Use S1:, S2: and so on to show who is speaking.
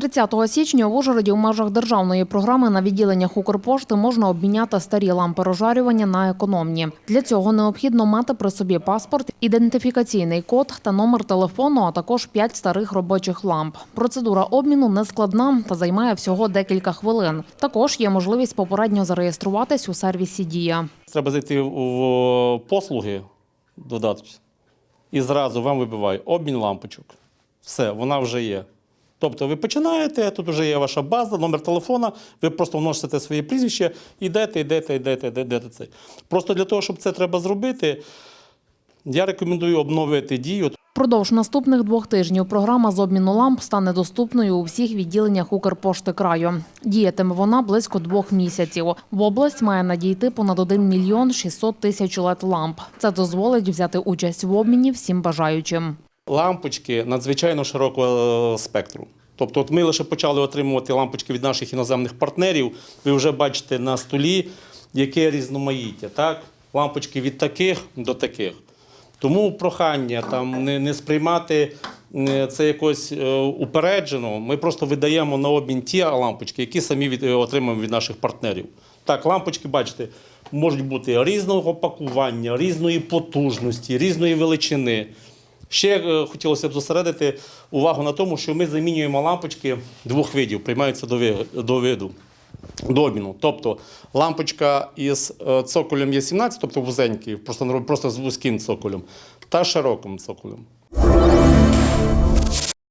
S1: 30 січня в Ужгороді в межах державної програми на відділеннях Укрпошти можна обміняти старі лампи розжарювання на економні. Для цього необхідно мати при собі паспорт, ідентифікаційний код та номер телефону, а також 5 старих робочих ламп. Процедура обміну не складна та займає всього декілька хвилин. Також є можливість попередньо зареєструватись у сервісі Дія.
S2: Треба зайти в послуги, додати, і зразу вам вибиває обмін лампочок. Все, вона вже є. Тобто ви починаєте, тут вже є ваша база, номер телефона, ви просто вносите своє прізвище, йдете, йдете, йдете, йдете, йдете це. Просто для того, щоб це треба зробити, я рекомендую обновити дію.
S1: Продовж наступних двох тижнів програма з обміну ламп стане доступною у всіх відділеннях Укрпошти краю. Діятиме вона близько двох місяців. В область має надійти понад 1 мільйон 600 тисяч лет ламп. Це дозволить взяти участь в обміні всім бажаючим.
S2: Лампочки надзвичайно широкого е, спектру. Тобто, от ми лише почали отримувати лампочки від наших іноземних партнерів. Ви вже бачите на столі, яке різноманіття. Так? Лампочки від таких до таких. Тому прохання там не, не сприймати це якось е, упереджено. Ми просто видаємо на обмін ті лампочки, які самі від, е, отримуємо від наших партнерів. Так, лампочки, бачите, можуть бути різного пакування, різної потужності, різної величини. Ще е, хотілося б зосередити увагу на тому, що ми замінюємо лампочки двох видів, приймаються до ви- до виду. До обміну. Тобто лампочка із е, цоколем є 17, тобто вузенький, просто, просто з вузьким цоколем, та широким цоколем.